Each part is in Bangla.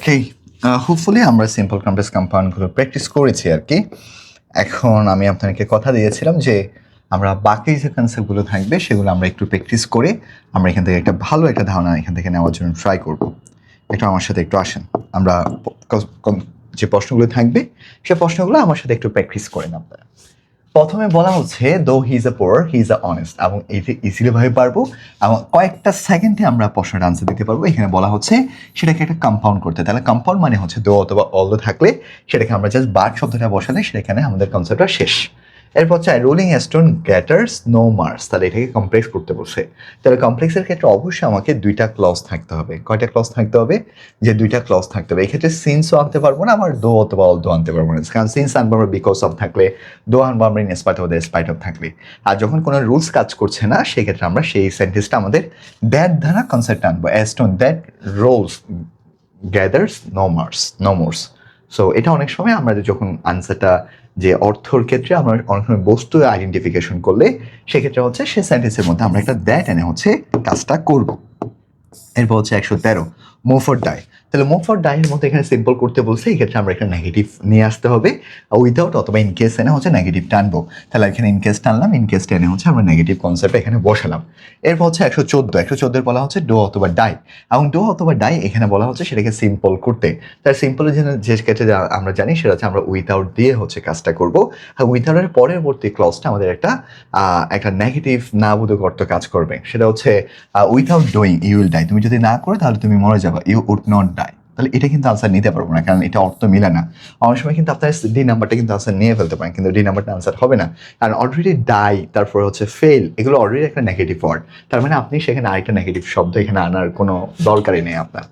ওকে হোপফুলি আমরা সিম্পল কমপ্লেক্স কম্পাউন্ডগুলো প্র্যাকটিস করেছি আর কি। এখন আমি আপনাকে কথা দিয়েছিলাম যে, আমরা বাকি যে কনসেপ্টগুলো থাকবে সেগুলো আমরা একটু প্র্যাকটিস করে আমরা এখান থেকে একটা ভালো একটা ধারণা এখান থেকে নেওয়ার জন্য ট্রাই করব। একটু আমার সাথে একটু আসেন। আমরা যে প্রশ্নগুলো থাকবে সে প্রশ্নগুলো আমার সাথে একটু প্র্যাকটিস করেন আপনারা প্রথমে বলা হচ্ছে though he is a poor he is a honest এবং এইটা ইজিলি ভাবে পারব, এবং কয়েকটা সেকেন্ডে আমরা প্রশ্নের আনসার দিতে পারব। এখানে বলা হচ্ছে, সেটাকে একটা কম্পাউন্ড করতে। তাহলে কম্পাউন্ড মানে হচ্ছে দো অথবা অল থাকলে, সেটাকে আমরা জাস্ট বার শব্দটা বসালে সেখানে আমাদের কনসেপ্টটা শেষ। এরপর হচ্ছে rolling stone gathers no moss তাহলে এটাকে কমপ্লেক্স করতে বলছে। তাহলে কমপ্লেক্সের ক্ষেত্রে অবশ্যই আমাকে দুইটা ক্লজ থাকতে হবে। কয়টা ক্লজ থাকতে হবে? যে দুইটা ক্লজ থাকতে হবে। এক্ষেত্রে সিন্সও আনতে পারব না আমার দো অথবা অল দো আনতে পারব না। কারণ সিন্স আনব আমরা বিকজ অফ থাকলে দো আনব আমরা in spite of the spite of থাকলে। আর যখন কোনো রুলস কাজ করছে না, সেক্ষেত্রে আমরা সেই সেন্টেন্সটা আমাদের দ্যাট দ্বারা কনসেপ্ট আনব। Stone that rolls gathers no moss no moss so এটা অনেক সময় আমরা যখন আনসারটা যে অর্থর ক্ষেত্রে আমরা অনেক সময় বস্তু আইডেন্টিফিকেশন করলে, সেক্ষেত্রে হচ্ছে সে সেন্টেন্সের মধ্যে আমরা একটা দ্যাট এনে হচ্ছে কাজটা করব। এরপর হচ্ছে একশো তেরো মোফর ডাই তাহলে মোফর ডাইয়ের মধ্যে এখানে সিম্পল করতে বলছে, এই ক্ষেত্রে আমরা একটা নেগেটিভ নিয়ে আসতে হবে। উইদাউট অথবা ইন কেস এনে হচ্ছে নেগেটিভ টানবো। তাহলে এখানে ইন কেস টানলাম ইন কেস টেনে হচ্ছে আমরা নেগেটিভ কনসেপ্ট এখানে বসালাম। এরপর হচ্ছে একশো চোদ্দ, একশো চোদ্দোর বলা হচ্ছে ডো অথবা ডাই এবং ডো অথবা ডাই এখানে বলা হচ্ছে সেটাকে সিম্পল করতে। তার সিম্পলের জন্য যে ক্ষেত্রে আমরা জানি সেটা হচ্ছে আমরা উইথাউট দিয়ে হচ্ছে কাজটা করব। আর উইথাউটের পরবর্তী ক্লসটা আমাদের একটা একটা নেগেটিভ না বোধক অর্থ কাজ করবে। সেটা হচ্ছে without doing you will die তুমি যদি না করো তাহলে তুমি মরে যাবে। ইউ উড নট তাহলে এটা কিন্তু আনসার নিতে পারব না, কারণ এটা অর্থ মিলে না। অনেক সময় কিন্তু আপনার ডি নাম্বারটা কিন্তু আনসার নিয়ে ফেলতে পারেন, কিন্তু ডি নাম্বারটা আনসার হবে না। কারণ অলরেডি ডাই তারপর হচ্ছে ফেল এগুলো অলরেডি একটা নেগেটিভ ওয়ার্ড তার মানে আপনি সেখানে আরেকটা নেগেটিভ শব্দ এখানে আনার কোনো দরকারই নেই আপনার।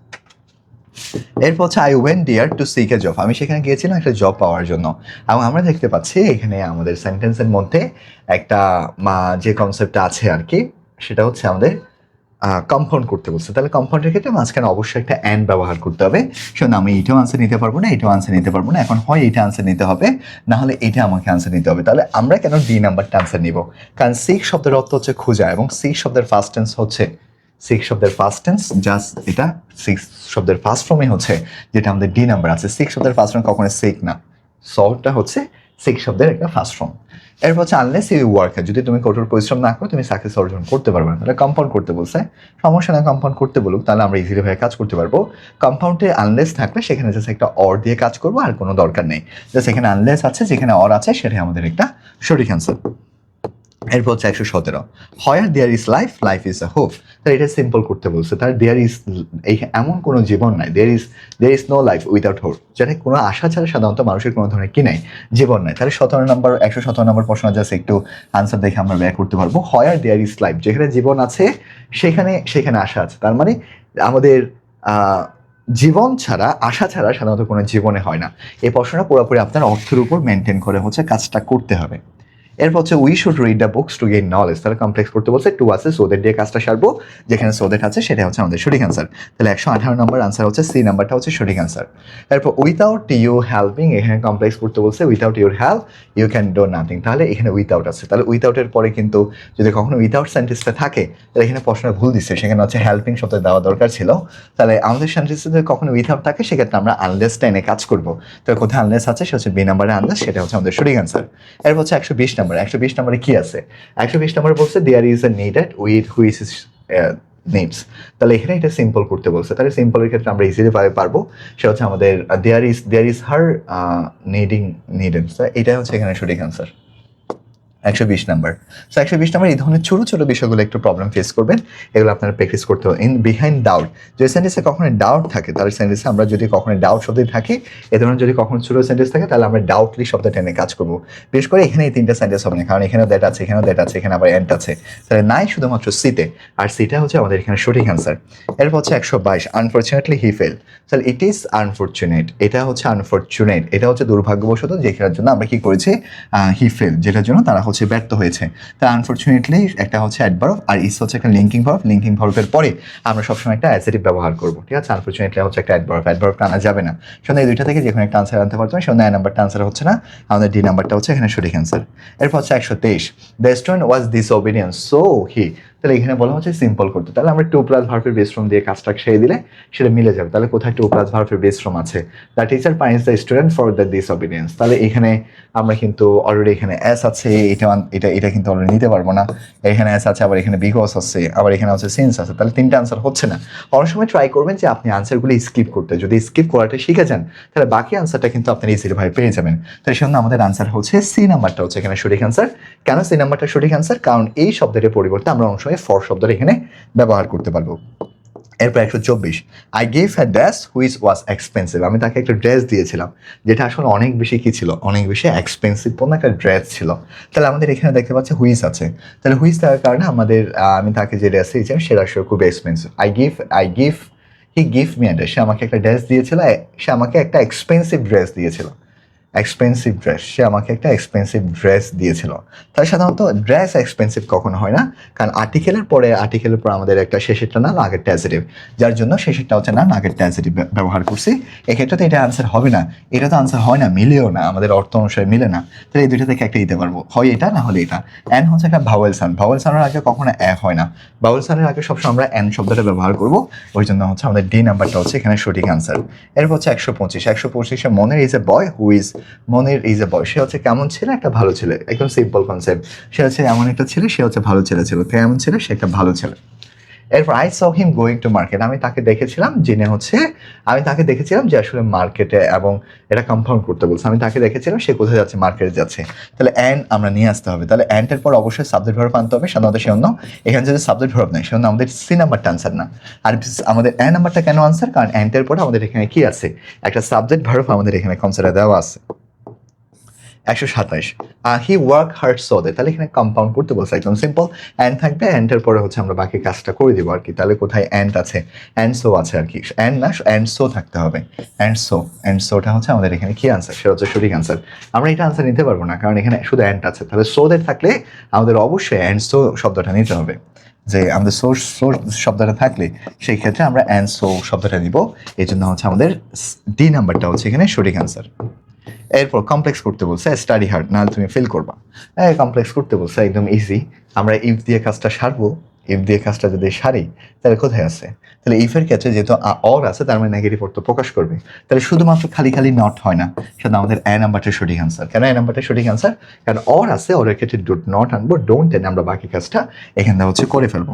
এরপর হচ্ছে I went there to seek a job আমি সেখানে গিয়েছিলাম একটা জব পাওয়ার জন্য। এবং আমরা দেখতে পাচ্ছি এখানে আমাদের সেন্টেন্সের মধ্যে একটা যে কনসেপ্টটা আছে আর কি, সেটা হচ্ছে আমাদের কম্পাউন্ড করতে বলছে। তাহলে কম্পাউন্ডের ক্ষেত্রে মাঝখানে অবশ্যই একটা অ্যান্ড ব্যবহার করতে হবে। শোন আমি এইটাও আনসার নিতে পারব না, এইটাও আনসার নিতে পারব না। এখন হয় এইটা আনসার নিতে হবে, না হলে এইটা আমাকে আনসার নিতে হবে। তাহলে আমরা কেন ডি নাম্বারটা আনসার নিব? কারণ সিক শব্দের অর্থ হচ্ছে খোঁজা এবং সিক শব্দের ফার্স্ট টেন্স হচ্ছে সিক্স শব্দের ফার্স্ট টেন্স জাস্ট এটা সিক্স শব্দের ফার্স্ট ফর্মে হচ্ছে, যেটা আমাদের ডি নাম্বার আছে। সিক্স শব্দের ফার্স্ট ফর্ম কখনো সিক না। সলভটা হচ্ছে সিক্স শব্দের একটা ফার্স্ট ফর্ম এরপর হচ্ছে আনলেস ইউ ওয়ার্ক যদি তুমি কঠোর পরিশ্রম না করো, তুমি সাকসেস অর্জন করতে পারবে না। তাহলে কম্পাউন্ড করতে বলছে। সমস্যা না কম্পাউন্ড করতে বলুক, তাহলে আমরা ইজিলি ভাবে কাজ করতে পারব। কম্পাউন্ডে আনলেস থাকলে, সেখানে জাস্ট একটা অর দিয়ে কাজ করব, আর কোনো দরকার নেই। জাস্ট এখানে আনলেস আছে, যেখানে অর আছে, সেটাই আমাদের একটা সঠিক অ্যান্সার এরপর হচ্ছে একশো সতেরো। Where there is life life is a hope তাহলে এটা সিম্পল করতে বলছে। তার দেয়ার ইজ এই এমন কোনো জীবন নাই। There is there is no life without hope যেটা কোনো আশা ছাড়া সাধারণত মানুষের কোনো ধরনের কি নাই? জীবন নাই। তাহলে সতেরো নম্বর একশো সতেরো নম্বর প্রশ্ন জাস্ট একটু আনসার দেখে আমরা ব্যয় করতে পারব। হয়ার দেয়ার ইজ লাইফ যেখানে জীবন আছে, সেখানে সেখানে আশা আছে। তার মানে আমাদের জীবন ছাড়া, আশা ছাড়া সাধারণত কোনো জীবনে হয় না। এই প্রশ্নটা পুরোপুরি আপনার অর্থের উপর মেনটেন করে হচ্ছে কাজটা করতে হবে। এরপর হচ্ছে we should read the books to gain knowledge তাহলে কমপ্লেক্স করতে বলছে টু আছে সোদের দিয়ে কাজটা সারবো। যেখানে সোদের আছে সেটা হচ্ছে আমাদের সঠিক অ্যান্সার তাহলে একশো আঠারো নম্বর আনসার হচ্ছে সি নাম্বারটা হচ্ছে সঠিক অ্যান্সার এরপর উইথাউট ইউ হেল্পিং এখানে কমপ্লেক্স করতে বলছে without your help you can do nothing তাহলে এখানে উইথাউট আছে। তাহলে উইথাউটের পরে কিন্তু যদি কখনো উইথাউট সেন্টেন্সটা থাকে, তাহলে এখানে প্রশ্নটা ভুল দিচ্ছে। সেখানে হচ্ছে হেল্পিং শব্দ দেওয়া দরকার ছিল। তাহলে আমাদের সেন্টেন্সে যদি কখনো উইথাউট থাকে, সেক্ষেত্রে আমরা আনলেস এনে কাজ করব। তো কোথায় আনলেস আছে, সেটা হচ্ছে বি নাম্বারে আনলেস সেটা হচ্ছে আমাদের সঠিক অ্যান্সার এরপর হচ্ছে একশো বিশ নম্বর একশো বিশ নম্বরে কি আছে? একশো বিশ নম্বরে বলছে there is a needed with which is needs তাহলে এখানে এটা সিম্পল করতে বলছে। তাহলে সিম্পলের ক্ষেত্রে আমরা ইজিলি ভাবে পারব। সেটা হচ্ছে আমাদের there is there is her needing নিডেন্স এটাই হচ্ছে এখানে সঠিক অ্যান্সার একশো বিশ নাম্বার সো একশো বিশ নাম্বার এই ধরনের ছোটো ছোটো বিষয়গুলো একটু প্রবলেম ফেস করবেন। এগুলো আপনারা প্র্যাকটিস করতে হবে। ইন বিহাইন্ড ডাউট সেন্টেন্সে কখনো ডাউট থাকে, তাহলে সেন্টেন্সে আমরা যদি কখনো ডাউট শব্দ থাকে, এ ধরনের যদি কখনো ছোটো সেন্টেন্স থাকে, তাহলে আমরা ডাউটলি কাজ করব। বিশেষ করে এখানে এই তিনটা সেন্টেন্স হবে না, কারণ দ্যাট আছে, এখানেও দ্যাট আছে, এখানে আবার আছে। তাহলে নাই শুধুমাত্র সিতে আর সিটা হচ্ছে আমাদের এখানে সঠিক অ্যান্সার এরপর হচ্ছে একশো বাইশ আনফর্চুনেটলি হি ফেল তাহলে ইট ইজ আনফর্চুনেট এটা হচ্ছে আনফর্চুনেট এটা হচ্ছে দুর্ভাগ্যবশত যেটার জন্য আমরা কি করেছি হি ফেল যেটার জন্য তারা হচ্ছে ব্যর্থ হয়েছে। তা আনফর্চুনেটলি একটা হচ্ছে অ্যাডভার্ব আর ইস হচ্ছে একটা লিঙ্কিং ভার্ভ লিঙ্কিং ভার্ভের পরে আমরা সবসময় একটা অ্যাসেটিভ ব্যবহার করব, ঠিক আছে? আনফর্চুনেটলি হচ্ছে একটা অ্যাডভার্ব অ্যাডভার্বটা আনা যাবে না। সন্ধ্যা এই দুইটা থেকে যেখানে একটা আনসার আনতে পারতাম। সন্ধ্যা এই নাম্বারটা আনসার হচ্ছে না। আমাদের ডি নাম্বারটা হচ্ছে এখানে সঠিক অ্যান্সার এরপর হচ্ছে একশো তেইশ। The student was disobedience so he তাহলে এখানে বলা হচ্ছে সিম্পল করতে। তাহলে আমরা টু প্লাস ভার্ফের বেস ফর্ম দিয়ে কাজটা সেরে দিলে সেটা মিলে যাবে। তাহলে কোথায় টু প্লাস ভার্ফের বেস ফর্ম আছে? The teacher fines the student for the disobedience তাহলে এখানে আমরা কিন্তু অলরেডি এখানে এস আছে, এটা এটা এটা কিন্তু অলরেডি নিতে পারব না। এখানে এস আছে, আবার এখানে বিকজ আছে, আবার এখানে আছে সিন্স আছে। তাহলে তিনটা আনসার হচ্ছে না। অনেক সময় ট্রাই করবেন যে আপনি আনসারগুলো স্কিপ করতে। যদি স্কিপ করাটা শিখে যান, তাহলে বাকি আনসারটা কিন্তু আপনি ইজিলি ভাবে পেয়ে যাবেন। তাই সেজন্য আমাদের আনসার হচ্ছে সি নাম্বারটা হচ্ছে এখানে সঠিক আনসার কেন সি নাম্বারটা সঠিক আনসার কারণ এই শব্দের পরিবর্তে আমরা অনেক সময় ফর শব্দটা এখানে ব্যবহার করতে পারব। এরপর একশো চব্বিশ I gave her dress which was expensive আমি তাকে একটা ড্রেস দিয়েছিলাম, যেটা আসলে অনেক বেশি কি ছিল? অনেক বেশি এক্সপেন্সিভ কোনো একটা ড্রেস ছিল। তাহলে আমাদের এখানে দেখতে পাচ্ছি হুইস আছে। তাহলে হুইস থাকার কারণে আমাদের আমি তাকে যে ড্রেস দিয়েছিলাম, সেটা আসলে খুব expensive I give I give he give me dress সে আমাকে একটা ড্রেস দিয়েছিল সে আমাকে একটা এক্সপেন্সিভ ড্রেস দিয়েছিল। এক্সপেন্সিভ ড্রেস সে আমাকে একটা এক্সপেন্সিভ ড্রেস দিয়েছিল। তাই সাধারণত ড্রেস এক্সপেন্সিভ কখনো হয় না। কারণ আর্টিকেলের পরে আর্টিকেলের পর আমাদের একটা শেষেরটা না আগের ট্যাজেটিভ যার জন্য শেষেরটা হচ্ছে না আগের ট্যাজেটিভ ব্যবহার করছি। এক্ষেত্রে তো এটা আনসার হবে না। এটা তো আনসার হয় না, মিলেও না। আমাদের অর্থ অনুসারে মিলে না। তাহলে এই দুইটা থেকে একটা দিতে পারব। হয় এটা, না হলে এটা। অ্যান হচ্ছে একটা ভাওয়েল সান ভাওয়েল সানের আগে কখনো এ হয় না। ভাওয়েল সানের আগে সবসময় আমরা অ্যান শব্দটা ব্যবহার করব। ওই জন্য হচ্ছে আমাদের ডি নাম্বারটা হচ্ছে এখানে সঠিক আনসার এরপর হচ্ছে একশো পঁচিশ। একশো পঁচিশে Monir is a boy who is Monir is a boy সে হচ্ছে কেমন ছেলে? একটা ভালো ছেলে। একদম সিম্পল কনসেপ্ট সে হচ্ছে এমন একটা ছেলে, সে হচ্ছে ভালো ছেলে ছিল। কেমন ছেলে, সে একটা ভালো ছেলে। এরপর I saw him going to market আমি তাকে দেখেছিলাম জেনে হচ্ছে, আমি তাকে দেখেছিলাম যে আসলে মার্কেটে এবং এটা কম্পাউন্ড করতে বলছে। আমি তাকে দেখেছিলাম, সে কোথায় যাচ্ছে মার্কেটে যাচ্ছে। তাহলে অ্যান্ড আমরা নিয়ে আসতে হবে। তাহলে অ্যান্ডের পর অবশ্যই সাবজেক্ট ভার্ব আনতে হবে। সাধারণত সে অন্য, এখানে যদি সাবজেক্ট ভার্ব নেই সেজন্য আমাদের সি নাম্বারটা আনসার না। আর আমাদের অ্যান নাম্বারটা কেন আনসার কারণ অ্যান্ডের পর আমাদের এখানে কি আছে? একটা সাবজেক্ট ভার্ব আমাদের এখানে কনসিডার দেওয়া আছে। একশো সাতাইশ he work hard so they তাহলে এখানে কম্পাউন্ড করতে বলছে একদম সিম্পল অ্যান্ড থাকবে অ্যান্ডের পরে হচ্ছে আমরা বাকি কাজটা করে দিব আর কি। তাহলে কোথায় অ্যান্ড আছে? অ্যান্ড সো আছে আর কি। অ্যান্ড না অ্যান্ড সো থাকতে হবে। অ্যান্ড সো অ্যান্ড সোটা হচ্ছে আমাদের এখানে কি আনসার সেটা হচ্ছে সঠিক আনসার আমরা এটা আনসার নিতে পারব না, কারণ এখানে শুধু অ্যান্ড আছে। তাহলে সো দের থাকলে আমাদের অবশ্যই অ্যান্ড সো শব্দটা নিতে হবে। যে আমাদের সোর্স সোর্স শব্দটা থাকলে সেই ক্ষেত্রে আমরা অ্যান্ড সো শব্দটা নিব। এই জন্য হচ্ছে আমাদের ডি নাম্বারটা হচ্ছে এখানে সঠিক আনসার এরপর কমপ্লেক্স করতে বলছে স্টাডি হার্ড নাহলে তুমি ফেল করবা। হ্যাঁ কমপ্লেক্স করতে বলছে, একদম ইজি আমরা ইফ দিয়ে কাজটা সারবো ইফ দিয়ে কাজটা যদি সারি, তাহলে কোথায় আছে? তাহলে ইফের ক্ষেত্রে যেহেতু অর আছে, তার মানে নেগেটিভ অর্থ প্রকাশ করবে। তাহলে শুধুমাত্র খালি খালি নট হয় না। সেটা আমাদের এ নাম্বারটা সঠিক আনসার কেন এ নাম্বারটা সঠিক আনসার কারণ অর আছে, অরের ক্ষেত্রে ডোট নট আনব ডোন্ট এনে আমরা বাকি কাজটা এখানে হচ্ছে করে ফেলব।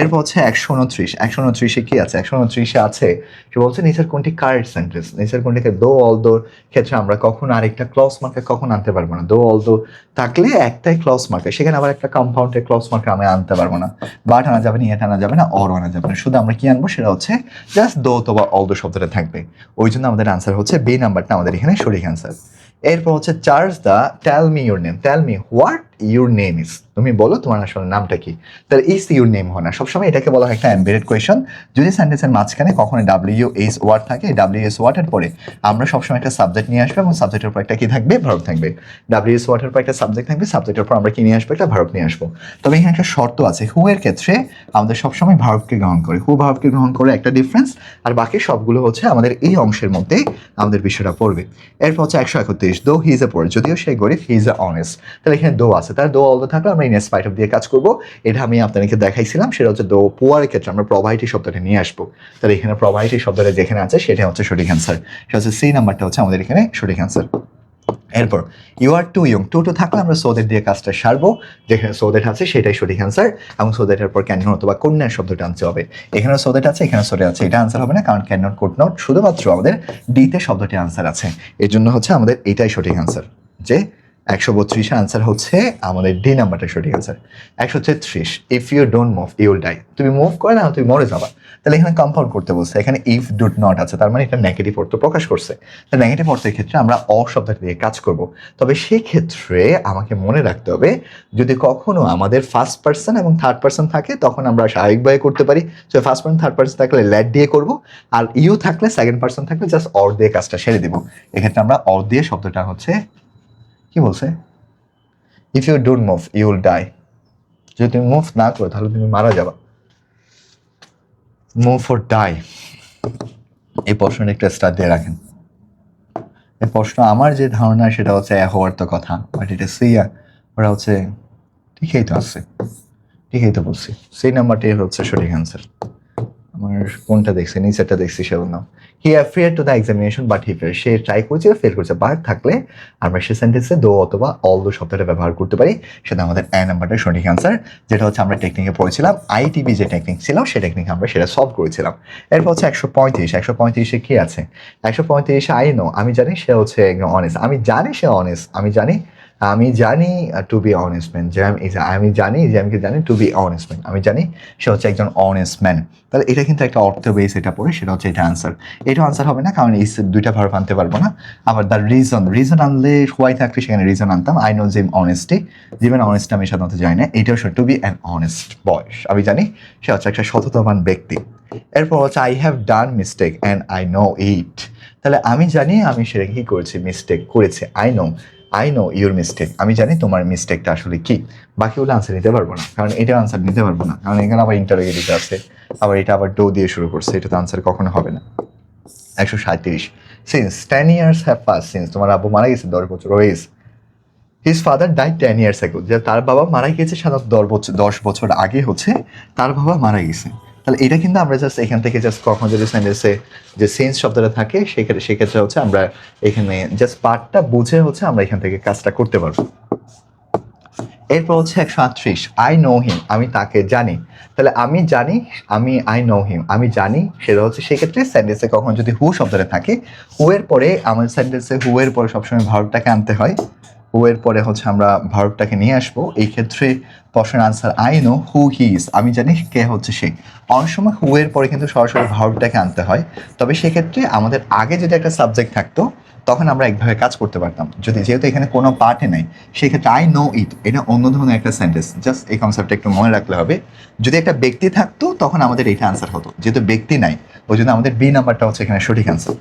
এরপর হচ্ছে একশো উনত্রিশ। একশো উনত্রিশে কি আছে? একশো উনত্রিশে আছে সে বলছে নিচের কোনটি কারেক্ট সেন্টেন্স নিচের কোনটিকে দো অল দোর ক্ষেত্রে আমরা কখন আরেকটা ক্লস মার্কে কখন আনতে পারব না। দো অল দো থাকলে একটাই ক্লস মার্কে সেখানে আবার একটা কম্পাউন্ডের ক্লস মার্কে আমি আনতে পারব না। বাট আনা যাবে না এট আনা যাবে না, অর আনা যাবে না। শুধু আমরা কি আনব? সেটা হচ্ছে জাস্ট দো তো বা অল দো শব্দটা থাকবে। ওই জন্য আমাদের আনসার হচ্ছে বে নাম্বারটা আমাদের এখানে সঠিক আনসার এরপর হচ্ছে charge the tell me your name tell me what your name is তুমি বলো তোমার আসলে নামটা কি। তাহলে ইস ইউর নেম হয় না। সবসময় এটাকে বলা হয় একটা এমবেডেড কোয়েশন যদি সেন্টেন্সের মাঝখানে কখনো ডাব্লিউ এস ওয়ার্ড থাকে ডাব্লিউ এস ওয়ার্ডের পরে আমরা সবসময় একটা সাবজেক্ট নিয়ে আসব এবং সাবজেক্টের পর একটা কি থাকবে? ভারত থাকবে। ডাব্লিউ এস ওয়ার্ডের পর একটা সাবজেক্ট থাকবে সাবজেক্টের পর আমরা কি নিয়ে আসব? একটা ভারত নিয়ে আসব। তবে এখানে একটা শর্ত আছে। হু এর ক্ষেত্রে আমাদের সবসময় ভারতকে গ্রহণ করে। হু ভারতকে গ্রহণ করে একটা ডিফারেন্স আর বাকি সবগুলো হচ্ছে আমাদের এই অংশের মধ্যে আমাদের বিষয়টা পড়বে। এরপর হচ্ছে একশো একত্রিশ। দো হি ইজ এ পড়ে যদিও সে গরিব হি ইজ এ অনেস্ট তাহলে এখানে দো আছে। তার দো অল থাকলে আমরা ইন স্পাইট অফ দিয়ে কাজ করব। এটা আমি আপনাদেরকে দেখাইছিলাম, সেটা হচ্ছে দো পুয়ারের ক্ষেত্রে আমরা প্রভাইটি শব্দটা নিয়ে আসব। তাহলে এখানে প্রভাইটি শব্দটা যেখানে আছে, সেটা হচ্ছে সঠিক অ্যান্সার সেটা হচ্ছে সি নাম্বারটা হচ্ছে আমাদের এখানে সঠিক অ্যান্সার এরপর you are too young too to থাকলে আমরা সোদের দিয়ে কাজটা সারবো। যেখানে সোদেট আছে, সেটাই সঠিক অ্যান্সার এবং সোদেটের পর ক্যান অথবা কন্যার শব্দটা আনতে হবে। এখানে সোদেট আছে এখানে সোদে আছে। এটা আনসার হবে না, কারণ ক্যান কোট নট শুধুমাত্র আমাদের ডিতে শব্দটি আনসার আছে। এর জন্য হচ্ছে আমাদের এটাই সঠিক অ্যান্সার যে একশো বত্রিশের আনসার হচ্ছে আমাদের ডি নাম্বারটা সঠিক আনসার একশো তেত্রিশ if you don't move you'll die তুমি মুভ করে না তুমি মরে যাবা। তাহলে এখানে কম্পাউন্ড করতে বলছে, এখানে ইফ ডুড নট আছে, তার মানে এটা নেগেটিভ অর্থ প্রকাশ করছে। তাহলে নেগেটিভ অর্থের ক্ষেত্রে আমরা অ শব্দটা দিয়ে কাজ করব। তবে সেই ক্ষেত্রে আমাকে মনে রাখতে হবে, যদি কখনো আমাদের ফার্স্ট পার্সন এবং থার্ড পার্সন থাকে, তখন আমরা স্বাভাবিকভাবে করতে পারি। তো ফার্স্ট পার্সন থার্ড পার্সন থাকলে ল্যাড দিয়ে করব, আর ইউ থাকলে সেকেন্ড পার্সন থাকলে জাস্ট অর দিয়ে কাজটা সেরে দেবো। এক্ষেত্রে আমরা অর দিয়ে শব্দটা হচ্ছে কি বলছে? If you don't move you will die যদি তুমি মুভ না করো, তাহলে তুমি মারা যাবা। মুভ ফর ডাই এই প্রশ্নটা একটা স্টার দিয়ে রাখেন। এই প্রশ্ন আমার যে ধারণা, সেটা হচ্ছে হওয়ার তো কথা বাট এটা সিয়া ওরা হচ্ছে ঠিকই তো আছে। ঠিকই তো বলছি। সেই নাম্বারটাই হচ্ছে সঠিক অ্যান্সার আমার কোনটা দেখছি, নিচেরটা দেখছি সে বললাম he appeared to the examination but he fail say try করেছে ফেল করেছে বাট থাকলে আমরা সে সেন্টেন্সে দো অথবা অল দো শব্দটা ব্যবহার করতে পারি। সেটা আমাদের এ নাম্বারটা সঠিক অ্যান্সার যেটা হচ্ছে আমরা টেকনিকে পড়েছিলাম। আইটিবি যে টেকনিক ছিল, সে টেকনিক আমরা সেটা সলভ করেছিলাম। এরপর হচ্ছে একশো পঁয়ত্রিশ, একশো পঁয়ত্রিশে কী আছে? একশো পঁয়ত্রিশে আই নো আমি জানি সে হচ্ছে অনেস্ট আমি জানি সে অনেস্ট আমি জানি আমি জানি টু বি অনেস্ট ম্যান যে আমি জানি যে আমি জানি টু বি অনেস্ট ম্যান আমি জানি সে হচ্ছে একজন অনেস্ট ম্যান তাহলে এটা কিন্তু একটা অর্থ বেস এটা পড়ে, সেটা হচ্ছে এটা আনসার এটা আনসার হবে না, কারণ এই দুইটা ভার্ব আনতে পারব না। আবার দ্য রিজন রিজন আনলে হোয়াই থাকলে সেখানে রিজন আনতাম I know gym honesty Jimin honest আমি সাধারণত জানি না, এটাও টু বি অ্যান অনেস্ট বয়স আমি জানি সে হচ্ছে একটা সততাবান ব্যক্তি। এরপর হচ্ছে I have done mistake and I know it তাহলে আমি জানি আমি সেটা কি করেছি মিস্টেক করেছি I know I know your mistake আমি জানি তোমার মিস্টেকটা আসলে কি। বাকিগুলো আনসার নিতে পারব না। কারণ এটা আনসার নিতে পারব না। কারণ এখানে আবার ইন্টারোগেটিভ আছে। আবার এটা আবার ডো দিয়ে শুরু করছে। এটা তো আনসার কখনো হবে না। একশো সাঁত্রিশ since ten years have pass since তোমার আব্বু মারা গেছে, দশ বছর হয়েছে his father die ten years ago যে তার বাবা মারা গেছে সাধারণত দশ বছর দশ বছর আগে হচ্ছে, তার বাবা মারা গেছে। তাহলে এটা কিন্তু আমরা জাস্ট এখান থেকে জাস্ট কখন যদি সেন্টেন্সে যে সেন্স শব্দটা থাকে সেক্ষেত্রে সেক্ষেত্রে হচ্ছে আমরা এখানে জাস্ট পার্টটা বুঝে হচ্ছে আমরা এখান থেকে কাজটা করতে পারব। এরপর হচ্ছে একশো আটত্রিশ। আই নো হিম আমি তাকে জানি। তাহলে আমি জানি, আমি আই নো হিম আমি জানি, সেটা হচ্ছে সেক্ষেত্রে সেন্টেন্সে কখন যদি হু শব্দটা থাকে হু এর পরে আমার সেন্টেন্সে হু এর পরে সবসময় ভার্বটাকে আনতে হয়। হু এর পরে হচ্ছে আমরা ভার্বটাকে নিয়ে আসব। এই ক্ষেত্রে প্রশ্নের answer I know who he is আমি জানি কে হচ্ছে সে। অনেক সময় হু এর পরে কিন্তু সরাসরি ভার্বটাকে আনতে হয়। তবে সেক্ষেত্রে আমাদের আগে যদি একটা সাবজেক্ট থাকতো, তখন আমরা একভাবে কাজ করতে পারতাম। যদি যেহেতু এখানে কোনো পার্টে নাই, সেক্ষেত্রে আই নো ইট এটা অন্য ধরনের একটা সেন্টেন্স জাস্ট এই কনসেপ্টটা একটু মনে রাখলে হবে। যদি একটা ব্যক্তি থাকতো, তখন আমাদের এইটা আনসার হতো। যেহেতু ব্যক্তি নাই, ওই জন্য আমাদের বি নাম্বারটা হচ্ছে এখানে সঠিক আনসার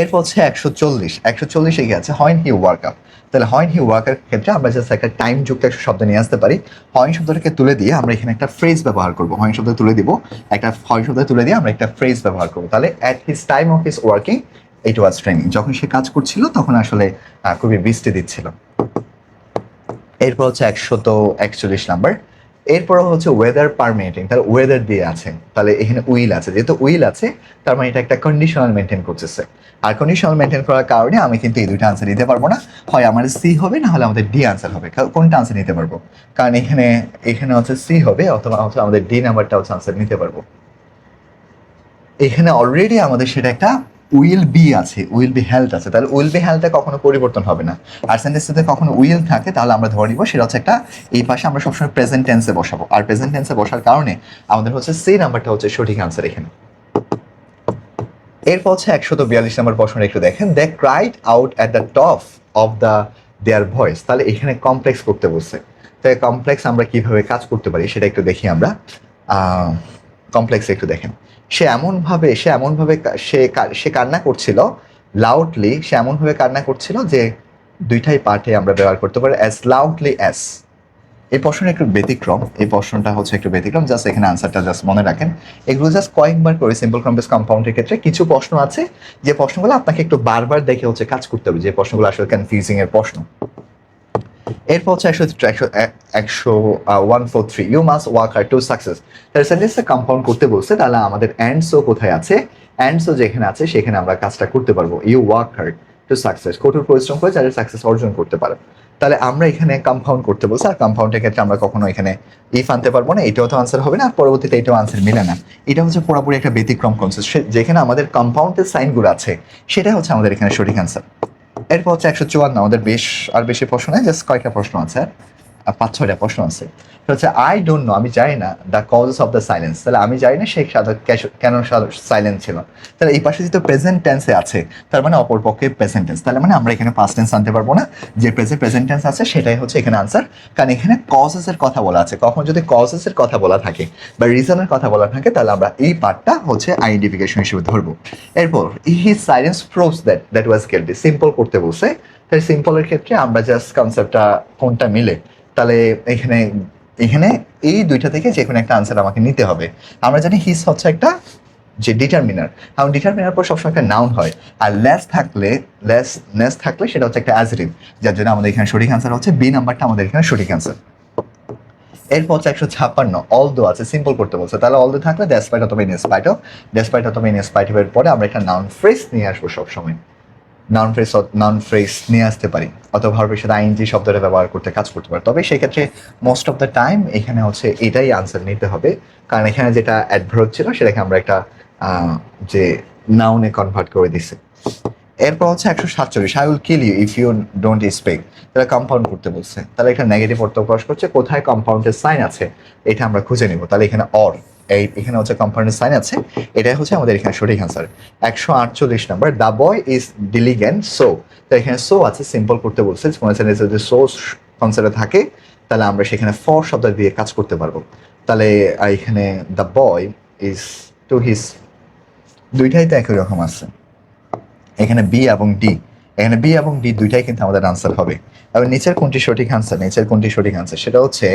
এরপর হচ্ছে একশো চল্লিশ। একশো চল্লিশে গিয়ে আছে হয়ন হি ওয়ার্ক আপ তাহলে হয়ন হি ওয়ার্কের ক্ষেত্রে আমরা জাস্ট একটা টাইম যুক্ত একটা শব্দ নিয়ে আসতে পারি। হয়ন শব্দটাকে তুলে দিয়ে আমরা এখানে একটা ফ্রেজ ব্যবহার করব। হয়ন শব্দ তুলে দিব। একটা হয়ন শব্দ তুলে দিয়ে আমরা একটা ফ্রেজ ব্যবহার করব। তাহলে at his time of his working it was training যখন সে কাজ করছিল, তখন আসলে খুবই বৃষ্টি দিচ্ছিল। এরপর হচ্ছে একশত একচল্লিশ নাম্বার এরপর হচ্ছে ওয়েদার পারমিটিং তাহলে ওয়েদার দিয়ে আছে, তাহলে এখানে উইল আছে, যেহেতু উইল আছে, তার মানে এটা একটা কন্ডিশনাল মেনটেন করতেছে। আর কন্ডিশনাল মেনটেন করার কারণে আমি কিন্তু এই দুইটা আনসার দিতে পারব না। হয় আমার সি হবে, না হলে আমাদের ডি আনসার হবে। কোনটা আনসার নিতে পারব? কারণ এখানে এখানে হচ্ছে সি হবে, অথবা হচ্ছে আমাদের ডি নাম্বারটা হচ্ছে আনসার নিতে পারব। এখানে অলরেডি আমাদের সেটা একটা উইল বি আছে উইল বি হেলথ আছে, তাহলে উইল বি হেলথটা কখনো পরিবর্তন হবে না। আর সেন্টেন্সে কখনো উইল থাকে, তাহলে আমরা ধরে নিব সেটা হচ্ছে একটা, এই পাশে আমরা সবসময় প্রেজেন্ট টেন্সে বসাবো। আর প্রেজেন্ট টেন্সে বসার কারণে আমাদের হচ্ছে সেই নাম্বারটা হচ্ছে সঠিক আনসার এখানে। এরপর হচ্ছে একশত বিয়াল্লিশ নম্বর প্রশ্নটা একটু দেখেন। They cried out at the top of the their voice তাহলে এখানে কমপ্লেক্স করতে বলছে। তাই কমপ্লেক্স আমরা কীভাবে কাজ করতে পারি সেটা একটু দেখি আমরা। কমপ্লেক্স একটু দেখেন। সে এমনভাবে সে এমনভাবে সে সে কান্না করছিল লাউডলি সে এমনভাবে কান্না করছিল যে দুইটাই পার্টে আমরা ব্যবহার করতে পারি অ্যাজ লাউডলি অ্যাজ এই প্রশ্নটা একটু ব্যতিক্রম, এই প্রশ্নটা হচ্ছে একটু ব্যতিক্রম জাস্ট এখানে আনসারটা জাস্ট মনে রাখেন। এগুলো জাস্ট কয়েকবার করে সিম্পল কম্পেস কম্পাউন্ডের ক্ষেত্রে কিছু প্রশ্ন আছে, যে প্রশ্নগুলো আপনাকে একটু বারবার দেখে হচ্ছে কাজ করতে হবে, যে প্রশ্নগুলো আসলে কনফিউজিং এর প্রশ্ন। এরপর হচ্ছে একশো একশো একশো one four three you must work R to success সেন্টেন্সটা কম্পাউন্ড করতে বলছে, তাহলে আমাদের কোথায় আছে? যেখানে আছে, সেখানে আমরা কাজটা করতে পারব। You work hard to success কঠোর পরিশ্রম করে সাকসেস অর্জন করতে পারে। তাহলে আমরা এখানে কম্পাউন্ড করতে বলছি, আর কম্পাউন্ডের ক্ষেত্রে আমরা কখনো এখানে ইফ আনতে পারব না, এটাও তো আনসার হবে না, আর পরবর্তীতে এটাও আনসার মিলে না। এটা হচ্ছে পুরোপুরি একটা ব্যতিক্রম কনসেপ্ট যেখানে আমাদের কম্পাউন্ডের সাইনগুলো আছে, সেটাই হচ্ছে আমাদের এখানে সঠিক আনসার এরপর হচ্ছে একশো চুয়ান্ন আমাদের বেশ আর বেশি প্রশ্ন নেই জাস্ট কয়েকটা প্রশ্ন আছে। পাঁচ, ছয়টা প্রশ্ন আছে। হচ্ছে আই ডোন্ট নো আমি জানি না the causes of the silence তাহলে আমি জানি না ক্যাশ- কেন সাইলেন্স ছিল। তাহলে এই পাশে যেহেতু প্রেজেন্ট টেন্সে আছে, তার মানে অপরপক্ষে প্রেজেন্ট টেন্স তাহলে মানে আমরা এখানে পাস্ট টেন্স আনতে পারব না, যে প্রেজেন্ট প্রেজেন্ট টেন্স আছে, সেটাই হচ্ছে এখানে আনসার কারণ এখানে কজেস এর কথা বলা আছে। কখন যদি কজেস এর কথা বলা থাকে বা রিজনের কথা বলা থাকে, তাহলে আমরা এই পার্টটা হচ্ছে আইডেন্টিফিকেশন হিসেবে ধরবো। এরপর he silence proves that that was guilty simple করতে বলছে। তাই সিম্পলের ক্ষেত্রে আমরা জাস্ট কনসেপ্টটা কোনটা মিলে তাহলে এখানে এখানে এই দুইটা থেকে যে কোনো একটা আনসার আমাকে নিতে হবে। আমরা জানি হিস হচ্ছে একটা যে ডিটারমিনার কারণ ডিটারমিনার পর সবসময় একটা নাউন হয়। আর লেস থাকলে লেস নেস থাকলে সেটা হচ্ছে একটা অ্যাজেটিভ যার জন্য আমাদের এখানে সঠিক আনসার হচ্ছে বি নাম্বারটা আমাদের এখানে সঠিক আনসার এরপর হচ্ছে একশো ছাপ্পান্ন। অল দো আছে সিম্পল করতে বলছে। তাহলে অলদো থাকলে ডেসপাইট অথবা ইনস্পাইট ডেসপাইট অথবা ইনস্পাইট এর পরে আমরা একটা নাউন ফ্রেস নিয়ে আসব সবসময়। নাউন ফ্রেস নাউন ফ্রেস নিয়ে আসতে পারি, অথবা ভার্বের সাথে আইনজি শব্দটা ব্যবহার করতে কাজ করতে পারি। তবে সেক্ষেত্রে মোস্ট অফ দ্য টাইম এখানে হচ্ছে এটাই আনসার নিতে হবে। কারণ এখানে যেটা অ্যাডভার্ব ছিল, সেটাকে আমরা একটা যে নাউনে কনভার্ট করে দিছি এরপর হচ্ছে একশো সাতচল্লিশ I will kill you if you don't speak তাহলে কম্পাউন্ড করতে বলছে। তাহলে এখানে নেগেটিভ অর্থ প্রকাশ করছে। কোথায় কম্পাউন্ডের সাইন আছে, এটা আমরা খুঁজে নিব। তাহলে এখানে অর এই এখানে হচ্ছে কম্পাউন্ডের সাইন আছে। এটাই হচ্ছে আমাদের এখানে সঠিক আনসার একশো আটচল্লিশ number the boy is diligent so তো এখানে সো আছে সিম্পল করতে বলছে, কোনো সেন্টেন্সে যদি সো কনসেপ্টে থাকে, তাহলে আমরা সেখানে ফর শব্দ দিয়ে কাজ করতে পারব। তাহলে এখানে the boy is to his দুইটাই তো একই রকম আছে। এখানে বি এবং ডি এখানে বি এবং ডি দুইটাই কিন্তু আমাদের আনসার হবে। এবার নিচের কোনটি সঠিক আনসার নিচের কোনটি সঠিক আনসার সেটা হচ্ছে,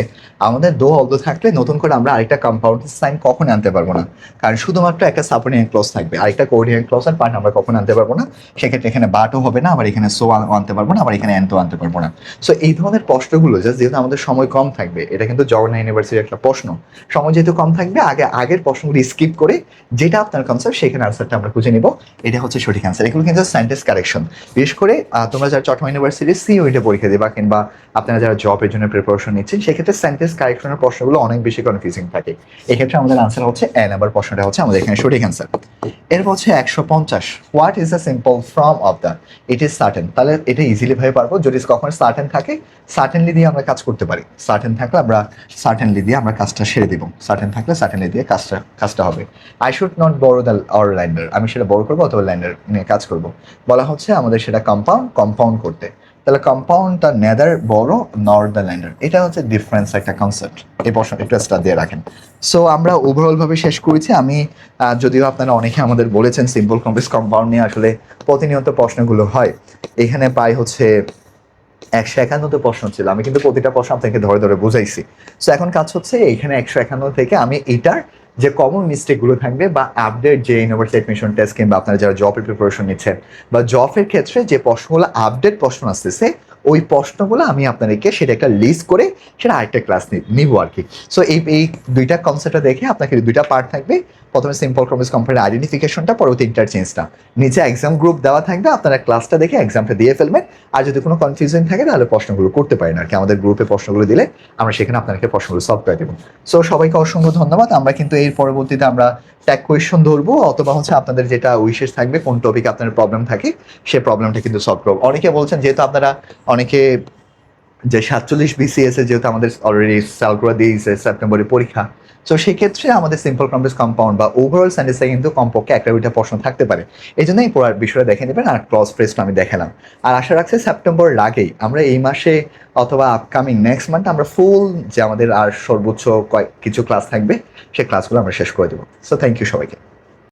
আমাদের দো অল্প থাকলে নতুন করে আমরা আরেকটা কম্পাউন্ড সাইন কখন আনতে পারব না। কারণ শুধুমাত্র একটা সাপোর্টিং ক্লস থাকবে। আরেকটা কোঅর্ডিনেট ক্লস আর পার্ট আমরা কখন আনতে পারব না। সেক্ষেত্রে এখানে বাটও হবে না, আবার এখানে সো আনতে পারব না, আবার এখানে এনতো আনতে পারব না। সো এই ধরনের প্রশ্নগুলো জাস্ট যেহেতু আমাদের সময় কম থাকবে, এটা কিন্তু জগন্নাথ ইউনিভার্সিটির একটা প্রশ্ন। সময় যেহেতু কম থাকবে, আগে, আগের প্রশ্নগুলো স্কিপ করে যেটা আপনার কনসেপ্ট সেখানে আনসারটা আমরা খুঁজে নিব। এটা হচ্ছে সঠিক আনসার এগুলো কিন্তু সেন্টেন্স কারেকশন বিশেষ করে তোমরা যারা চট্টগ্রাম ইউনিভার্সিটির সি পরীক্ষা দেবা কিংবা আপনারা যারা জবের জন্য প্রিপারেশন নিচ্ছেন, সেক্ষেত্রে সেন্টেন্স কারেকশনের প্রশ্নগুলো অনেক বেশি কনফিউজিং থাকে। এক্ষেত্রে আমাদের আনসার হচ্ছে এ নাম্বার প্রশ্নটা হচ্ছে আমাদের এখানে সঠিক আনসার এরপর হচ্ছে একশো পঞ্চাশ। What is the simple from of the it is certain তাহলে এটা ইজিলি ভাবে পারব, যদি কখন সার্টেন থাকে সার্টেনলি দিয়ে আমরা কাজ করতে পারি। সার্টেন থাকলে আমরা সার্টেনলি দিয়ে আমরা কাজটা সেরে দিব। সার্টেন থাকলে সার্টেনলি দিয়ে কাজটা কাজটা হবে। আই শুড নট বড় দ্য অর ল্যান্ডার আমি সেটা বড় করব অথবা ল্যান্ডার নিয়ে কাজ করব। বলা হচ্ছে আমাদের সেটা কম্পাউন্ড কম্পাউন্ড করতে। তাহলে কম্পাউন্ডটা নেদার, বড় নর দ্য ল্যান্ডার এটা হচ্ছে ডিফারেন্স একটা কনসেপ্ট এই প্রশ্ন একটু এক্সট্রা দিয়ে রাখেন। সো আমরা ওভারঅল ভাবে শেষ করেছি। আমি যদিও আপনারা অনেকে আমাদের বলেছেন সিম্পল কমপ্লেক্স কম্পাউন্ড নিয়ে আসলে প্রতিনিয়ত প্রশ্নগুলো হয়। এখানে পাই হচ্ছে একশো একান্নতে প্রশ্ন ছিল। আমি কিন্তু প্রতিটা প্রশ্ন আপনাকে ধরে ধরে বুঝাইছি। সো এখন কাজ হচ্ছে এখানে একশো একান্ন থেকে আমি এটার যে কমন মিস্টেকগুলো থাকবে বা আপডেট যে ইউনিভার্সিটি অ্যাডমিশন টেস্ট কিংবা আপনারা যারা জবের প্রিপারেশন নিচ্ছেন বা জবের ক্ষেত্রে যে প্রশ্নগুলো আপডেট প্রশ্ন আসতেছে, ওই প্রশ্নগুলো আমি আপনাদেরকে সেটা একটা লিস্ট করে সেটা আরেকটা ক্লাস নিব আর কি। সো এই এই দুইটা কনসেপ্টটা দেখে আপনাকে দুইটা পার্ট থাকবে। প্রথমে সিম্পল ক্রমিস কোম্পানির আইডেন্টিফিকেশনটা পরবর্তী ইন্টারচেঞ্জটা নিচে এক্সাম গ্রুপ দেওয়া থাকবে, আপনারা ক্লাসটা দেখে এক্সামটা দিয়ে ফেলবেন। আর যদি কোনো কনফিউশন থাকে, তাহলে প্রশ্নগুলো করতে পারেন আর কি। আমাদের গ্রুপে প্রশ্নগুলো দিলে আমরা সেখানে আপনাদেরকে প্রশ্নগুলো সলভ করে দেবো। সো সবাইকে অসংখ্য ধন্যবাদ। আমরা কিন্তু এর পরবর্তীতে আমরা ট্যাগ কোয়েশন ধরবো, অথবা হচ্ছে আপনাদের যেটা উইশেস থাকবে, কোন টপিক আপনার প্রবলেম থাকে, সে প্রবলেমটা কিন্তু সলভ করব। অনেকে বলছেন, যেহেতু আপনারা অনেকে যে সাতচল্লিশ বিসিএস যেহেতু আমাদের অলরেডি সালকুড়া দিয়েছে সেপ্টেম্বরে পরীক্ষা তো সেক্ষেত্রে আমাদের সিম্পল কমপ্লেক্স কম্পাউন্ড বা ওভারঅল সায়েন্সে কিন্তু কমপক্ষে একটা দুইটা প্রশ্ন থাকতে পারে। এই জন্য এই পড়ার বিষয়টা দেখে নেবেন আর ক্লস ফ্রেসটা আমি দেখালাম। আর আশা রাখছি সেপ্টেম্বর লাগেই। আমরা এই মাসে অথবা আপকামিং নেক্সট মান্থ আমরা ফুল যে আমাদের আর সর্বোচ্চ কয়েক কিছু ক্লাস থাকবে সেই ক্লাসগুলো আমরা শেষ করে দেবো। সো থ্যাংক ইউ সবাইকে।